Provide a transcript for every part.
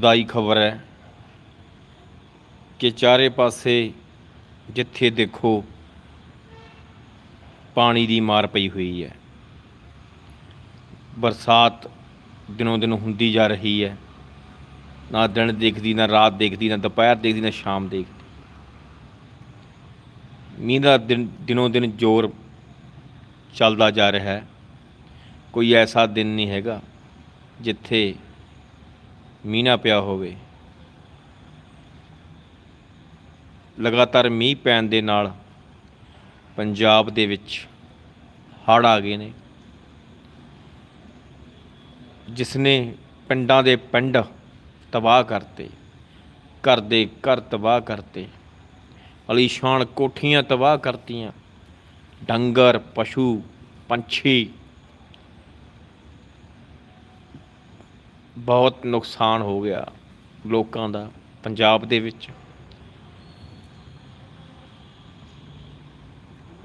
ਦਾਈ ਖਬਰ ਹੈ ਕਿ ਚਾਰੇ ਪਾਸੇ ਜਿੱਥੇ ਦੇਖੋ ਪਾਣੀ ਦੀ ਮਾਰ ਪਈ ਹੋਈ ਹੈ। ਬਰਸਾਤ ਦਿਨੋਂ ਦਿਨ ਹੁੰਦੀ ਜਾ ਰਹੀ ਹੈ। ਨਾ ਦਿਨ ਦੇਖਦੀ, ਨਾ ਰਾਤ ਦੇਖਦੀ, ਨਾ ਦੁਪਹਿਰ ਦੇਖਦੀ, ਨਾ ਸ਼ਾਮ ਦੇਖਦੀ। ਮੀਂਹ ਦਾ ਦਿਨ, ਦਿਨੋਂ ਦਿਨ ਜ਼ੋਰ ਚੱਲਦਾ ਜਾ ਰਿਹਾ ਹੈ। ਕੋਈ ਐਸਾ ਦਿਨ ਨਹੀਂ ਹੈਗਾ ਜਿੱਥੇ ਮੀਂਹ ਨਾ ਪਿਆ ਹੋਵੇ। ਲਗਾਤਾਰ ਮੀਂਹ ਪੈਣ ਦੇ ਨਾਲ ਪੰਜਾਬ ਦੇ ਵਿੱਚ ਹੜ੍ਹ ਆ ਗਏ ਨੇ। ਜਿਸ ਨੇ ਪਿੰਡਾਂ ਦੇ ਪਿੰਡ ਤਬਾਹ ਕਰਤੇ, ਘਰ ਦੇ ਘਰ ਤਬਾਹ ਕਰਤੇ, ਅਲੀਸ਼ਾਨ ਕੋਠੀਆਂ ਤਬਾਹ ਕਰਤੀਆਂ, ਡੰਗਰ, ਪਸ਼ੂ, ਪੰਛੀ ਬਹੁਤ ਨੁਕਸਾਨ ਹੋ ਗਿਆ ਲੋਕਾਂ ਦਾ, ਪੰਜਾਬ ਦੇ ਵਿੱਚ।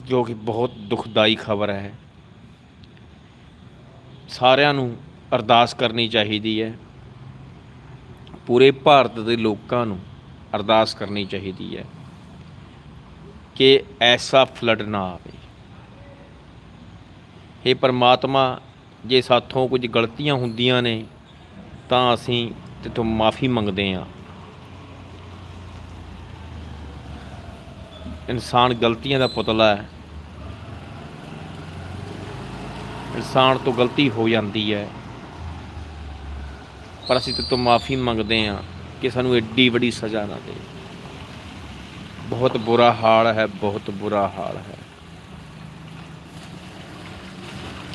ਜੋ ਕਿ ਬਹੁਤ ਦੁਖਦਾਈ ਖਬਰ ਹੈ। ਸਾਰਿਆਂ ਨੂੰ ਅਰਦਾਸ ਕਰਨੀ ਚਾਹੀਦੀ ਹੈ। ਪੂਰੇ ਭਾਰਤ ਦੇ ਲੋਕਾਂ ਨੂੰ ਅਰਦਾਸ ਕਰਨੀ ਚਾਹੀਦੀ ਹੈ ਕਿ ਐਸਾ ਫਲੱਡ ਨਾ ਆਵੇ। हे ਪਰਮਾਤਮਾ, ਜੇ ਸਾਥੋਂ ਕੁਝ ਗਲਤੀਆਂ ਹੁੰਦੀਆਂ ਨੇ ਤਾਂ ਅਸੀਂ ਤੇਥੋਂ ਮਾਫੀ ਮੰਗਦੇ ਹਾਂ। ਇਨਸਾਨ ਗਲਤੀਆਂ ਦਾ ਪੁਤਲਾ ਹੈ। ਇਨਸਾਨ ਤੋਂ ਗਲਤੀ ਹੋ ਜਾਂਦੀ ਹੈ। ਪਰ ਅਸੀਂ ਤੇਥੋਂ ਮਾਫੀ ਮੰਗਦੇ ਹਾਂ ਕਿ ਸਾਨੂੰ ਐਡੀ ਵੱਡੀ ਸਜ਼ਾ ਨਾ ਦੇ। ਬਹੁਤ ਬੁਰਾ ਹਾਲ ਹੈ, ਬਹੁਤ ਬੁਰਾ ਹਾਲ ਹੈ।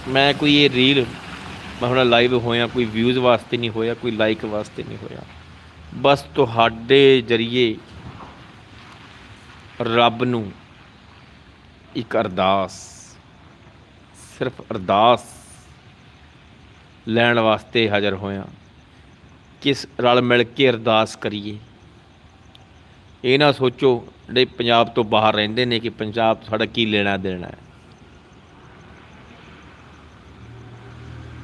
ਮੈਂ ਕੋਈ ਇਹ ਰੀਲ ਮੈਂ ਹੁਣ ਲਾਈਵ ਹੋਇਆ, ਕੋਈ ਵਿਊਜ਼ ਵਾਸਤੇ ਨਹੀਂ ਹੋਇਆ, ਕੋਈ ਲਾਈਕ ਵਾਸਤੇ ਨਹੀਂ ਹੋਇਆ। ਬਸ ਤੁਹਾਡੇ ਜਰੀਏ ਰੱਬ ਨੂੰ ਇੱਕ ਅਰਦਾਸ, ਸਿਰਫ ਅਰਦਾਸ ਲੈਣ ਵਾਸਤੇ ਹਾਜ਼ਰ ਹੋਇਆ ਕਿਸ ਰਲ ਮਿਲ ਕੇ ਅਰਦਾਸ ਕਰੀਏ। ਇਹ ਨਾ ਸੋਚੋ ਜਿਹੜੇ ਪੰਜਾਬ ਤੋਂ ਬਾਹਰ ਰਹਿੰਦੇ ਨੇ ਕਿ ਪੰਜਾਬ ਸਾਡਾ ਕੀ ਲੈਣਾ ਦੇਣਾ ਹੈ।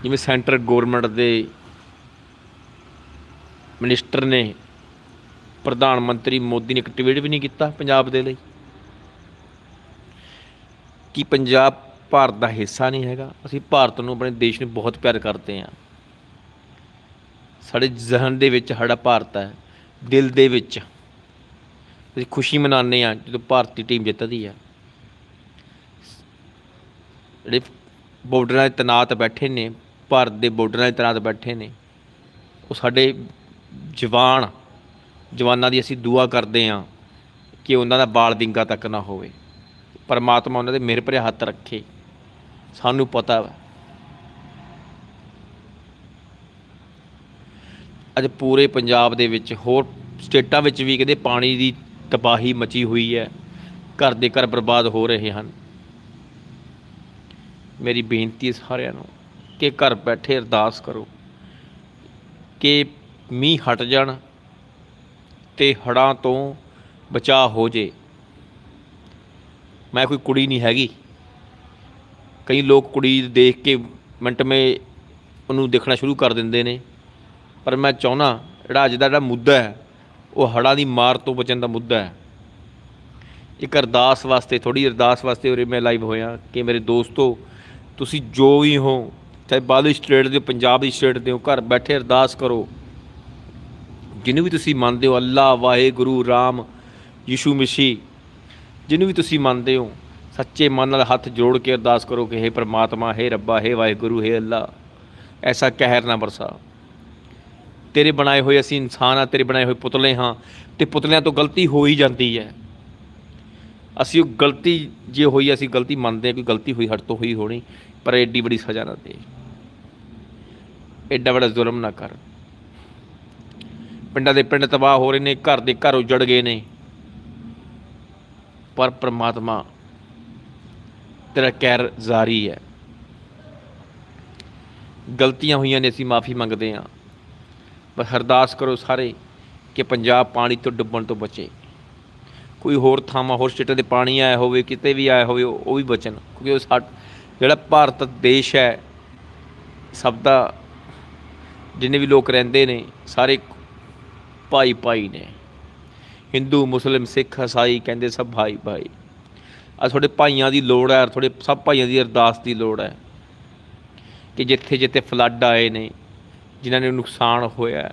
ਜਿਵੇਂ ਸੈਂਟਰ ਗਵਰਨਮੈਂਟ ਦੇ ਮਿਨਿਸਟਰ ਨੇ ਪ੍ਰਧਾਨ ਮੰਤਰੀ ਮੋਦੀ ਨੇ ਇੱਕ ਟਵੀਟ ਵੀ ਨਹੀਂ ਕੀਤਾ ਪੰਜਾਬ ਦੇ ਲਈ। ਕਿ ਪੰਜਾਬ ਭਾਰਤ ਦਾ ਹਿੱਸਾ ਨਹੀਂ ਹੈਗਾ। ਅਸੀਂ ਭਾਰਤ ਨੂੰ ਆਪਣੇ ਦੇਸ਼ ਨੂੰ ਬਹੁਤ ਪਿਆਰ ਕਰਦੇ ਹਾਂ। ਸਾਡੇ ਜ਼ਹਨ ਦੇ ਵਿੱਚ ਸਾਡਾ ਭਾਰਤ ਹੈ। ਦਿਲ ਦੇ ਵਿੱਚ। ਅਸੀਂ ਖੁਸ਼ੀ ਮਨਾਉਂਦੇ ਹਾਂ ਜਦੋਂ ਭਾਰਤੀ ਟੀਮ ਜਿੱਤਦੀ ਆ ਜਿਹੜੇ ਬਾਰਡਰਾਂ 'ਤੇ ਤਨਾਤ ਬੈਠੇ ਨੇ ਭਾਰਤ ਦੇ ਬਾਰਡਰਾਂ 'ਤੇ ਤੈਨਾਤ ਬੈਠੇ ਨੇ। ਉਹ ਸਾਡੇ ਜਵਾਨ, ਜਵਾਨਾਂ ਦੀ ਅਸੀਂ ਦੁਆ ਕਰਦੇ ਹਾਂ ਕਿ ਉਹਨਾਂ ਦਾ ਬਾਲ ਵਿੰਗਾ ਤੱਕ ਨਾ ਹੋਵੇ। ਪਰਮਾਤਮਾ ਉਹਨਾਂ ਦੇ ਮਿਹਰ ਭਰੇ ਹੱਥ ਰੱਖੇ। ਸਾਨੂੰ ਪਤਾ ਵਾ। ਅੱਜ ਪੂਰੇ ਪੰਜਾਬ ਦੇ ਵਿੱਚ ਹੋਰ ਸਟੇਟਾਂ ਵਿੱਚ ਵੀ ਕਹਿੰਦੇ ਪਾਣੀ ਦੀ ਤਬਾਹੀ ਮਚੀ ਹੋਈ ਹੈ। ਘਰ ਦੇ ਘਰ ਬਰਬਾਦ ਹੋ ਰਹੇ ਹਨ। ਮੇਰੀ ਬੇਨਤੀ ਹੈ ਸਾਰਿਆਂ ਨੂੰ ਕਿ ਘਰ ਬੈਠੇ ਅਰਦਾਸ ਕਰੋ ਕਿ ਮੀਂਹ ਹਟ ਜਾਣ ਤੇ ਹੜਾਂ ਤੋਂ ਬਚਾਅ ਹੋ ਜੇ। ਮੈਂ ਕੋਈ ਕੁੜੀ ਨਹੀਂ ਹੈਗੀ। ਕਈ ਲੋਕ ਕੁੜੀ ਦੇਖ ਕੇ ਮਿੰਟ ਮੇ ਉਹਨੂੰ ਦੇਖਣਾ ਸ਼ੁਰੂ ਕਰ ਦਿੰਦੇ ਨੇ। ਪਰ ਮੈਂ ਚਾਹੁੰਦਾ, ਜਿਹੜਾ ਅੱਜ ਦਾ ਜਿਹੜਾ ਮੁੱਦਾ ਹੈ, ਉਹ ਹੜ੍ਹਾਂ ਦੀ ਮਾਰ ਤੋਂ ਬਚਣ ਦਾ ਮੁੱਦਾ ਹੈ। ਇੱਕ ਅਰਦਾਸ ਵਾਸਤੇ ਥੋੜੀ ਅਰਦਾਸ ਵਾਸਤੇ ਉਰੇ ਮੈਂ ਲਾਈਵ ਹੋਇਆ ਕਿ ਮੇਰੇ ਦੋਸਤੋ, ਤੁਸੀਂ ਜੋ ਵੀ ਹੋ ਚਾਹੇ ਬਾਲੀ ਸਟੇਟ ਦੇ ਹੋ, ਪੰਜਾਬ ਦੀ ਸਟੇਟ ਦੇ ਹੋ ਘਰ ਬੈਠੇ ਅਰਦਾਸ ਕਰੋ ਜਿਹਨੂੰ ਵੀ ਤੁਸੀਂ ਮੰਨਦੇ ਹੋ ਅੱਲਾ ਵਾਹਿਗੁਰੂ ਰਾਮ ਯਿਸੂ ਮਸੀਹ ਜਿਹਨੂੰ ਵੀ ਤੁਸੀਂ ਮੰਨਦੇ ਹੋ ਸੱਚੇ ਮਨ ਨਾਲ ਹੱਥ ਜੋੜ ਕੇ ਅਰਦਾਸ ਕਰੋ ਕਿ हे ਪ੍ਰਮਾਤਮਾ हे ਰੱਬਾ हे ਵਾਹਿਗੁਰੂ हे ਅੱਲਾ ਐਸਾ ਕਹਿਰ ਨਾ ਬਰਸਾ ਤੇਰੇ ਬਣਾਏ ਹੋਏ ਅਸੀਂ ਇਨਸਾਨ ਆ ਤੇਰੇ ਬਣਾਏ ਹੋਏ ਪੁਤਲੇ ਹਾਂ ਤੇ ਪੁਤਲਿਆਂ ਤੋਂ ਗਲਤੀ ਹੋ ਹੀ ਜਾਂਦੀ ਹੈ ਅਸੀਂ ਉਹ ਗਲਤੀ ਜੇ ਹੋਈ ਅਸੀਂ ਗਲਤੀ ਮੰਨਦੇ ਹਾਂ ਕਿ ਗਲਤੀ ਹੋਈ ਹਟ ਤੋਂ ਹੋਈ ਹੋਣੀ ਪਰ ਐਡੀ ਬੜੀ ਸਜ਼ਾ ਨਾ ਦੇ ਐਡਾ ਵੱਡਾ ਜ਼ੁਲਮ ਨਾ ਕਰ। ਪਿੰਡਾਂ ਦੇ ਪਿੰਡ ਤਬਾਹ ਹੋ ਰਹੇ ਨੇ, ਘਰ ਦੇ ਘਰ ਉਜੜ ਗਏ ਨੇ। ਪਰ ਪ੍ਰਮਾਤਮਾ ਤੇਰਾ ਕਹਿਰ ਜਾਰੀ ਹੈ। ਗਲਤੀਆਂ ਹੋਈਆਂ ਨੇ, ਅਸੀਂ ਮਾਫੀ ਮੰਗਦੇ ਹਾਂ। ਬਸ ਅਰਦਾਸ ਕਰੋ ਸਾਰੇ ਕਿ ਪੰਜਾਬ ਪਾਣੀ ਤੋਂ ਡੁੱਬਣ ਤੋਂ ਬਚੇ। ਕੋਈ ਹੋਰ ਥਾਵਾਂ, ਹੋਰ ਸਟੇਟਾਂ ਦੇ ਪਾਣੀ ਆਇਆ ਹੋਵੇ, ਕਿਤੇ ਵੀ ਆਇਆ ਹੋਵੇ, ਉਹ ਉਹ ਵੀ ਬਚਣ। ਕਿਉਂਕਿ ਉਹ ਸਾ ਜਿਹੜਾ ਭਾਰਤ ਦੇਸ਼ ਹੈ, ਸਭ ਦਾ ਜਿੰਨੇ ਵੀ ਲੋਕ ਰਹਿੰਦੇ ਨੇ, ਸਾਰੇ ਭਾਈ ਭਾਈ ਨੇ। ਹਿੰਦੂ, ਮੁਸਲਿਮ, ਸਿੱਖ, ਈਸਾਈ ਕਹਿੰਦੇ ਸਭ ਭਾਈ ਭਾਈ। ਆ ਤੁਹਾਡੇ ਭਾਈਆਂ ਦੀ ਲੋੜ ਹੈ, ਤੁਹਾਡੇ ਸਭ ਭਾਈਆਂ ਦੀ ਅਰਦਾਸ ਦੀ ਲੋੜ ਹੈ ਕਿ ਜਿੱਥੇ ਜਿੱਥੇ ਫਲੱਡ ਆਏ ਨੇ, ਜਿਨ੍ਹਾਂ ਨੇ ਨੁਕਸਾਨ ਹੋਇਆ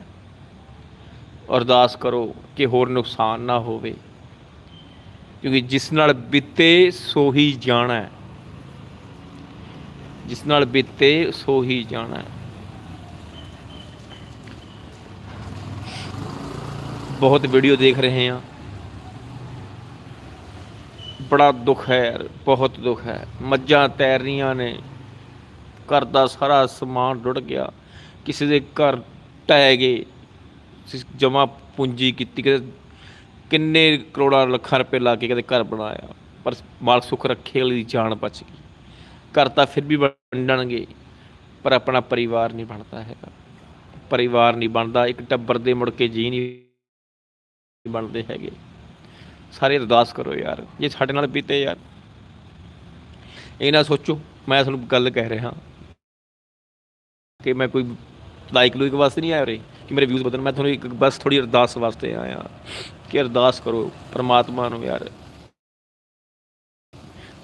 ਅਰਦਾਸ ਕਰੋ ਕਿ ਹੋਰ ਨੁਕਸਾਨ ਨਾ ਹੋਵੇ। ਕਿਉਂਕਿ ਜਿਸ ਨਾਲ ਬੀਤੇ, ਸੋ ਹੀ ਜਾਣਾ ਜਿਸ ਨਾਲ ਬੀਤੇ, ਸੋ ਹੀ ਜਾਣਾ ਬਹੁਤ ਵੀਡੀਓ ਦੇਖ ਰਹੇ ਹਾਂ ਬੜਾ ਦੁੱਖ ਹੈ ਬਹੁਤ ਦੁੱਖ ਹੈ ਮੱਝਾਂ ਤੈਰ ਰਹੀਆਂ ਨੇ ਘਰ ਦਾ ਸਾਰਾ ਸਮਾਨ ਡੁੱਟ ਗਿਆ ਕਿਸੇ ਦੇ ਘਰ ਟਹਿ ਗਏ ਜਮਾ ਪੂੰਜੀ ਕੀਤੀ ਕਿਤੇ ਕਿੰਨੇ ਕਰੋੜਾਂ ਲੱਖਾਂ ਰੁਪਏ ਲਾ ਕੇ ਕਦੇ ਘਰ ਬਣਾਇਆ ਪਰ ਮਾਲਕ ਸੁੱਖ ਰੱਖੇ ਵਾਲੀ ਜਾਨ ਬਚ ਗਈ ਘਰ ਤਾਂ ਫਿਰ ਵੀ ਵੰਡਣਗੇ ਪਰ ਆਪਣਾ ਪਰਿਵਾਰ ਨਹੀਂ ਬਣਦਾ ਹੈਗਾ ਪਰਿਵਾਰ ਨਹੀਂ ਬਣਦਾ ਇੱਕ ਟੱਬਰ ਦੇ ਮੁੜ ਕੇ ਜੀ ਨਹੀਂ ਬਣਦੇ ਹੈਗੇ ਸਾਰੇ ਅਰਦਾਸ ਕਰੋ ਯਾਰ ਜੇ ਸਾਡੇ ਨਾਲ ਬੀਤੇ ਯਾਰ ਇਹ ਨਾ ਸੋਚੋ ਮੈਂ ਤੁਹਾਨੂੰ ਗੱਲ ਕਹਿ ਰਿਹਾ ਕਿ ਮੈਂ ਕੋਈ ਲਾਈਕ ਲੂਇਕ ਵਾਸਤੇ ਨਹੀਂ ਆਇਆ ਉਰੇ ਕਿ ਮੇਰੇ ਵਿਊਜ਼ ਵਧਣ ਮੈਂ ਤੁਹਾਨੂੰ ਇੱਕ ਬਸ ਥੋੜੀ ਅਰਦਾਸ ਵਾਸਤੇ ਆਇਆ ਕਿ ਅਰਦਾਸ ਕਰੋ ਪ੍ਰਮਾਤਮਾ ਨੂੰ ਯਾਰ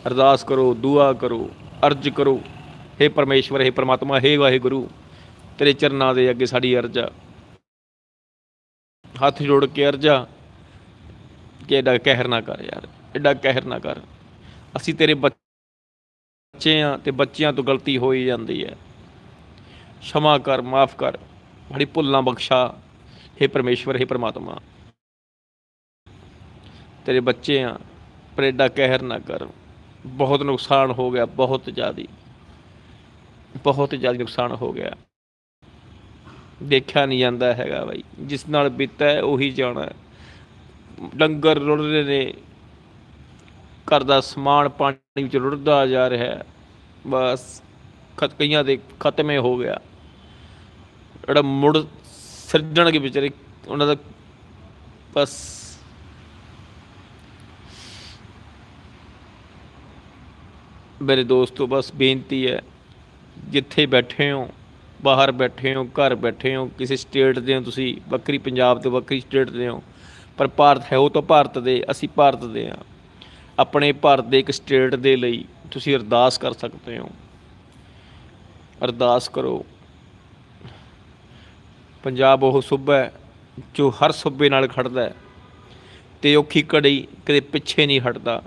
ਅਰਦਾਸ ਕਰੋ ਦੁਆ ਕਰੋ ਅਰਜ ਕਰੋ हे ਪਰਮੇਸ਼ਵਰ हे ਪ੍ਰਮਾਤਮਾ हे ਵਾਹਿਗੁਰੂ ਤੇਰੇ ਚਰਨਾਂ ਦੇ ਅੱਗੇ ਸਾਡੀ ਅਰਜ਼ ਆ ਹੱਥ ਜੋੜ ਕੇ ਅਰਜਾ ਕਿ ਐਡਾ ਕਹਿਰ ਨਾ ਕਰ ਯਾਰ ਐਡਾ ਕਹਿਰ ਨਾ ਕਰ। ਅਸੀਂ ਤੇਰੇ ਬੱਚੇ ਆ ਤੇ ਬੱਚਿਆਂ ਤੋਂ ਗਲਤੀ ਹੋਈ ਜਾਂਦੀ ਹੈ। ਸ਼ਮਾ ਕਰ, ਮਾਫ ਕਰ ਸਾਡੀ ਭੁੱਲਾਂ ਬਖਸ਼ਾ। हे ਪਰਮੇਸ਼ਵਰ हे ਪਰਮਾਤਮਾ, ਤੇਰੇ ਬੱਚੇ ਆ ਪਰ ਐਡਾ ਕਹਿਰ ਨਾ ਕਰ। ਬਹੁਤ ਨੁਕਸਾਨ ਹੋ ਗਿਆ, ਬਹੁਤ ਜ਼ਿਆਦੀ, ਬਹੁਤ ਜ਼ਿਆਦਾ ਨੁਕਸਾਨ ਹੋ ਗਿਆ। ਦੇਖਿਆ ਨਹੀਂ ਜਾਂਦਾ ਹੈਗਾ ਬਾਈ। ਜਿਸ ਨਾਲ ਬੀਤਾ ਹੈ, ਉਹੀ ਜਾਣਾ ਡੰਗਰ ਰੁੜ ਰਹੇ ਨੇ। ਘਰ ਦਾ ਸਮਾਨ ਪਾਣੀ ਵਿੱਚ ਰੁੜਦਾ ਜਾ ਰਿਹਾ ਹੈ। ਬਸ, ਖਤ ਕਈਆਂ ਦੇ ਖਤਮੇ ਹੋ ਗਿਆ। ਜਿਹੜਾ ਮੁੜ ਸਿਰਜਣਗੇ ਵਿਚਾਰੇ, ਉਹਨਾਂ ਦਾ ਬਸ। ਮੇਰੇ ਦੋਸਤੋ, ਬਸ ਬੇਨਤੀ ਹੈ, ਜਿੱਥੇ ਬੈਠੇ ਹੋ ਬਾਹਰ ਬੈਠੇ ਹੋ, ਘਰ ਬੈਠੇ ਹੋ, ਕਿਸੇ ਸਟੇਟ ਦੇ ਹੋ ਤੁਸੀਂ, ਵੱਖਰੀ ਪੰਜਾਬ ਤੇ ਵੱਖਰੀ ਸਟੇਟ ਦੇ ਹੋ, ਪਰ ਭਾਰਤ ਹੈ ਉਹ ਤਾਂ ਭਾਰਤ ਦੇ, ਅਸੀਂ ਭਾਰਤ ਦੇ ਆ ਆਪਣੇ ਭਾਰਤ ਦੇ ਇੱਕ ਸਟੇਟ ਦੇ ਲਈ ਤੁਸੀਂ ਅਰਦਾਸ ਕਰ ਸਕਦੇ ਹੋ। ਅਰਦਾਸ ਕਰੋ। ਪੰਜਾਬ ਉਹ ਸੂਬਾ ਹੈ ਜੋ ਹਰ ਸੂਬੇ ਨਾਲ ਖੜਦਾ ਹੈ ਤੇ ਔਖੀ ਘੜੀ ਕਦੇ ਪਿੱਛੇ ਨਹੀਂ ਹਟਦਾ।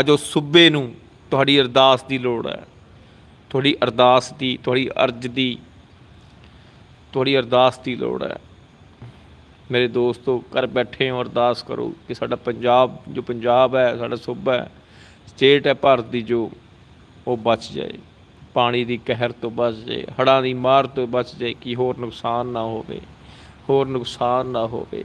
ਅੱਜ ਉਹ ਸੂਬੇ ਨੂੰ ਤੁਹਾਡੀ ਅਰਦਾਸ ਦੀ ਲੋੜ ਹੈ। ਤੁਹਾਡੀ ਅਰਦਾਸ ਦੀ, ਤੁਹਾਡੀ ਅਰਜ਼ ਦੀ ਤੁਹਾਡੀ ਅਰਦਾਸ ਦੀ ਲੋੜ ਹੈ। ਮੇਰੇ ਦੋਸਤੋ, ਘਰ ਬੈਠੇ ਹੋ, ਅਰਦਾਸ ਕਰੋ ਕਿ ਸਾਡਾ ਪੰਜਾਬ, ਜੋ ਪੰਜਾਬ ਹੈ, ਸਾਡਾ ਸੂਬਾ ਹੈ, ਸਟੇਟ ਹੈ, ਭਾਰਤ ਦੀ ਜੋ, ਉਹ ਬਚ ਜਾਏ। ਪਾਣੀ ਦੀ ਕਹਿਰ ਤੋਂ ਬਚ ਜਾਏ, ਹੜ੍ਹਾਂ ਦੀ ਮਾਰ ਤੋਂ ਬਚ ਜਾਏ, ਕਿ ਹੋਰ ਨੁਕਸਾਨ ਨਾ ਹੋਵੇ, ਹੋਰ ਨੁਕਸਾਨ ਨਾ ਹੋਵੇ।